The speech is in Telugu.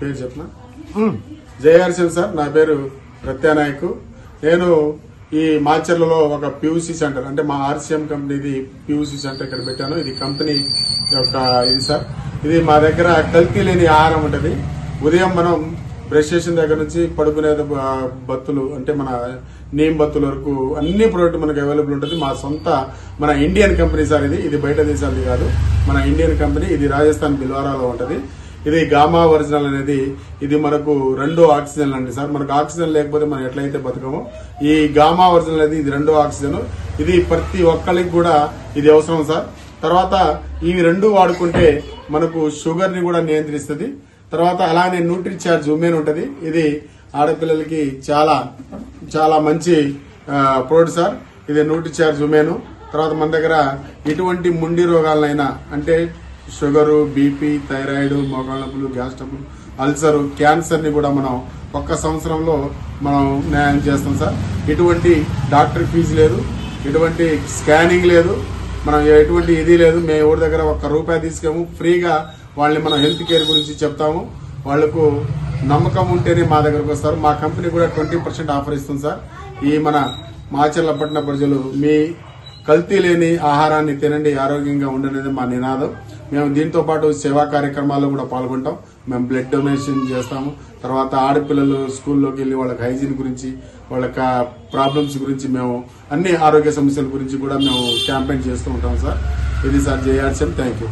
పేరు చెప్పిన? జయహర్షన్ సార్ నా పేరు ప్రత్యానాయకు నేను ఈ మాచర్లలో ఒక పియూసీ సెంటర్ అంటే మా ఆర్సీఎం కంపెనీది పియూసీ సెంటర్ ఇక్కడ పెట్టాను. ఇది కంపెనీ యొక్క ఇది సార్. ఇది మా దగ్గర కల్తీ లేని ఆహారం ఉంటుంది. ఉదయం మనం బ్రష్ చేసిన దగ్గర నుంచి పడుకునే బత్తులు అంటే మన నీమ్ బత్తుల వరకు అన్ని ప్రోడక్ట్ మనకు అవైలబుల్ ఉంటుంది. మా సొంత మన ఇండియన్ కంపెనీ సార్ ఇది. ఇది బయట దేశాలది కాదు. మన ఇండియన్ కంపెనీ ఇది రాజస్థాన్ బిల్వారాలో ఉంటుంది. ఇది గామా ఒరిజినల్ అనేది ఇది మనకు రెండో ఆక్సిజన్ అండి సార్. మనకు ఆక్సిజన్ లేకపోతే మనం ఎట్లయితే బతకమో ఈ గామా ఒరిజినల్ అనేది ఇది రెండో ఆక్సిజన్. ఇది ప్రతి ఒక్కరికి కూడా ఇది అవసరం సార్. తర్వాత ఇవి రెండు వాడుకుంటే మనకు షుగర్ని కూడా నియంత్రిస్తుంది. తర్వాత అలానే న్యూట్రి చార్జ్ ఉమెన్ ఉంటుంది. ఇది ఆడపిల్లలకి చాలా చాలా మంచి ప్రోడక్ట్ సార్. ఇది న్యూట్రి చార్జ్ ఉమెను తర్వాత మన దగ్గర ఎటువంటి ముండి రోగాలనైనా అంటే షుగరు బీపీ థైరాయిడ్ మోకాళ్ళ నొప్పులు గ్యాస్ క్యాన్సర్ని అల్సర్ కూడా మనం ఒక్క సంవత్సరంలో మనం న్యాయం చేస్తాం సార్. ఎటువంటి డాక్టర్ ఫీజు లేదు ఎటువంటి స్కానింగ్ లేదు మనం ఎటువంటి ఇది లేదు. మేము ఎవరి దగ్గర ఒక్క రూపాయి తీసుకోము. ఫ్రీగా వాళ్ళని మనం హెల్త్ కేర్ గురించి చెప్తాము. వాళ్ళకు నమ్మకం ఉంటేనే మా దగ్గరకు వస్తారు. మా కంపెనీ కూడా ట్వంటీ పర్సెంట్ ఆఫర్ ఇస్తుంది సార్. ఈ మన మాచర్ల పట్టణ ప్రజలు మీ కల్తీ లేని ఆహారాన్ని తినండి ఆరోగ్యంగా ఉండనేది మా నినాదం. మేము దీంతో పాటు సేవా కార్యక్రమాల్లో కూడా పాల్గొంటాం. మేము బ్లడ్ డొనేషన్ చేస్తాము. తర్వాత ఆడపిల్లలు స్కూల్లోకి వెళ్ళి వాళ్ళకి హైజీన్ గురించి వాళ్ళ ప్రాబ్లమ్స్ గురించి మేము అన్ని ఆరోగ్య సమస్యల గురించి కూడా మేము క్యాంపెయిన్ చేస్తూ ఉంటాం సార్. ఇది సార్ జేఆర్సీఎం. Thank you